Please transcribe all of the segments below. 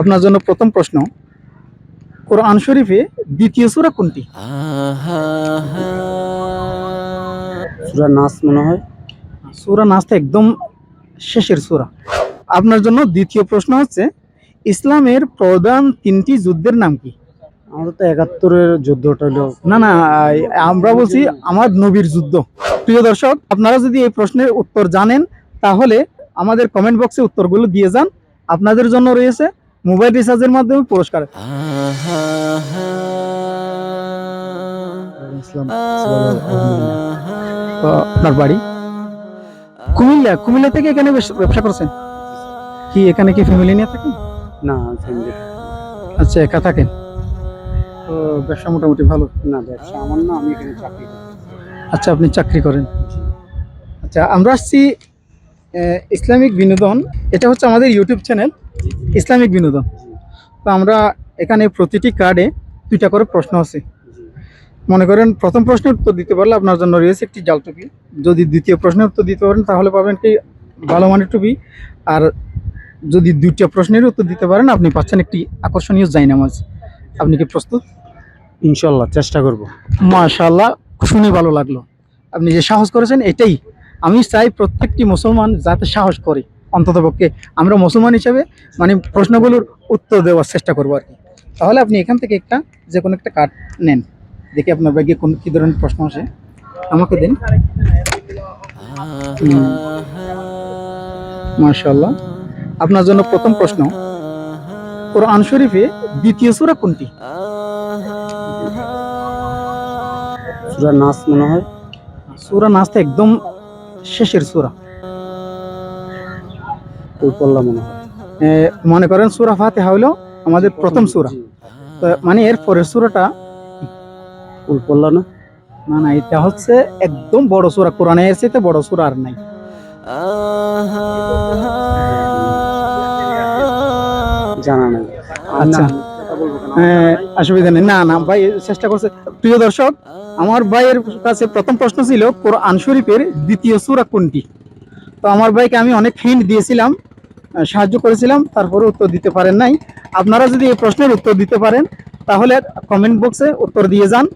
আপনার জন্য প্রথম প্রশ্ন কোরআন শরীফে দ্বিতীয় সূরা কোনটি? সুরা নাস মনে হয়। সূরা নাস্তা একদম শেষের সূরা। আপনার জন্য দ্বিতীয় প্রশ্ন হচ্ছে ইসলামের প্রধান তিনটি যুদ্ধের নাম কি? আমাদের তো একাত্তরের যুদ্ধটা হলো। না না আমরা বলছি আমার নবীর যুদ্ধ। প্রিয় দর্শক আপনারা যদি এই প্রশ্নের উত্তর জানেন তাহলে আমাদের কমেন্ট বক্সে উত্তরগুলো দিয়ে যান। আপনাদের জন্য রয়েছে মোবাইল রিচার্জের মাধ্যমে পুরস্কার। আপনার বাড়ি? কুমিল্লা কুমিল্লা থেকে এখানে বেশ- ব্যবসা করছেন? কি এখানে কি ফ্যামিলি নিয়ে থাকেন? না ফ্যামিলি আচ্ছা একা থাকেন? তো ব্যবসা মোটামুটি ভালো? না ব্যবসা আমার না আমি এখানে চাকরি আচ্ছা আপনি চাকরি করেন। আচ্ছা আমরা আসছি ইসলামিক বিনোদন। এটা হচ্ছে আমাদের ইউটিউব চ্যানেল ইসলামিক বিনোদন। তো আমরা এখানে প্রতিটি কার্ডে দুইটা করে প্রশ্ন আছে। মনে করেন প্রথম প্রশ্নের উত্তর দিতে পারলে আপনার জন্য রয়েছে একটি জাল টুপি। যদি দ্বিতীয় প্রশ্নের উত্তর দিতে পারেন তাহলে পাবেন কি ভালো মানের টুপি। আর যদি দুইটা প্রশ্নের উত্তর দিতে পারেন আপনি পাচ্ছেন একটি আকর্ষণীয় জাইনামাজ আপনি কি প্রস্তুত? ইনশাল্লাহ চেষ্টা করব। মাশাল্লাহ শুনে ভালো লাগল। আপনি যে সাহস করেছেন এটাই। আমি চাই প্রত্যেকটি মুসলমান যাতে সাহস করে। অন্ততপক্ষে আমরা মুসলমান হিসাবে মানে প্রশ্নগুলোর উত্তর দেওয়ার চেষ্টা করব আর কি। তাহলে আপনি এখান থেকে একটা যে কোনো একটা কার্ড নেন। দেখি আপনার ব্যাগে কোন কী ধরনের প্রশ্ন আসে। আমাকে দিন। মাশাল্লাহ আপনার জন্য প্রথম প্রশ্ন কোরআন শরীফে দ্বিতীয় সুরা কোনটি? সুরা নাস মনে হয়। সূরা নাস্তা একদম শেষের সূরা। ওই পল্লা মনে হয়। মনে করেন সূরা ফাতিহা হলো আমাদের প্রথম সুরা। তো মানে এর পরের সূরাটা ওই না? না না এটা হচ্ছে একদম বড় সুরা। কোরআনে এর চাইতে বড় সূরা আর নাই। জানা নাই। আচ্ছা। অসুবিধা নেই। না না ভাই চেষ্টা করছে। প্রিয় দর্শক আমার ভাইয়ের কাছে প্রথম প্রশ্ন ছিল কোরআন শরীফের দ্বিতীয় সুরা কোনটি? তো আমার ভাইকে আমি অনেক হিন্ট দিয়েছিলাম সাহায্য করেছিলাম তারপরে উত্তর দিতে পারেন নাই। আপনারা যদি এই প্রশ্নের উত্তর দিতে পারেন তাহলে কমেন্ট বক্সে উত্তর দিয়ে যান।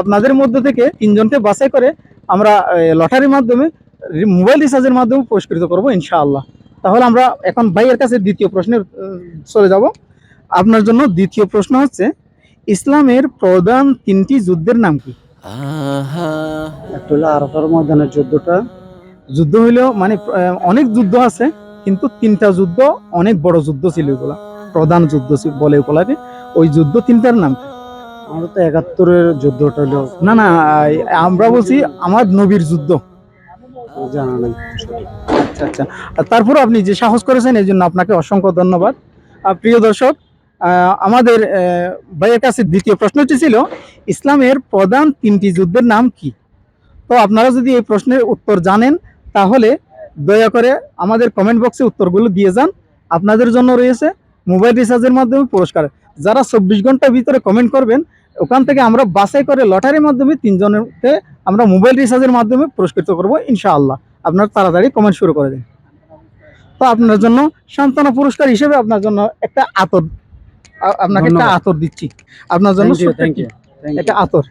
আপনাদের মধ্যে থেকে তিনজনকে বাছাই করে আমরা লটারির মাধ্যমে মোবাইল রিচার্জের মাধ্যমে পুরস্কৃত করব ইনশাআল্লাহ। তাহলে আমরা এখন ভাইয়ের কাছে দ্বিতীয় প্রশ্নের চলে যাব। আপনার জন্য দ্বিতীয় প্রশ্ন হচ্ছে ইসলামের প্রধান তিনটি যুদ্ধের নাম কি? একটা হলো আরাফার ময়দানের যুদ্ধটা। যুদ্ধ হইলেও মানে অনেক যুদ্ধ আছে কিন্তু তিনটা যুদ্ধ অনেক বড় যুদ্ধ ছিল এগুলা। প্রধান যুদ্ধ ছিল বলে ওগুলাকে ওই যুদ্ধ তিনটার নাম কি? আমাদের তো একাত্তরের যুদ্ধটা হলো না না আমরা বলছি আমার নবীর যুদ্ধ। জানা নাই। আচ্ছা আচ্ছা। আর তারপরে আপনি যে সাহস করেছেন এই জন্য আপনাকে অসংখ্য ধন্যবাদ। আর প্রিয় দর্শক আহ, আমাদের ভাইয়ের কাছে দ্বিতীয় প্রশ্নটি ছিল ইসলামের প্রধান তিনটি যুদ্ধের নাম কি? তো আপনারা যদি এই প্রশ্নের উত্তর জানেন তাহলে দয়া করে আমাদের কমেন্ট বক্সে উত্তরগুলো দিয়ে যান। আপনাদের জন্য রয়েছে মোবাইল রিচার্জের মাধ্যমে পুরস্কার। যারা চব্বিশ ঘণ্টার ভিতরে কমেন্ট করবেন ওখান থেকে আমরা বাছাই করে লটারির মাধ্যমে তিনজনকে আমরা মোবাইল রিচার্জের মাধ্যমে পুরস্কৃত করব ইনশাআল্লাহ। আপনার তাড়াতাড়ি কমেন্ট শুরু করে দিন। তো আপনার জন্য সান্ত্বনা পুরস্কার হিসেবে আপনার জন্য একটা আতর আপনাকে একটা আতর দিচ্ছি। আপনার জন্য একটা আতর।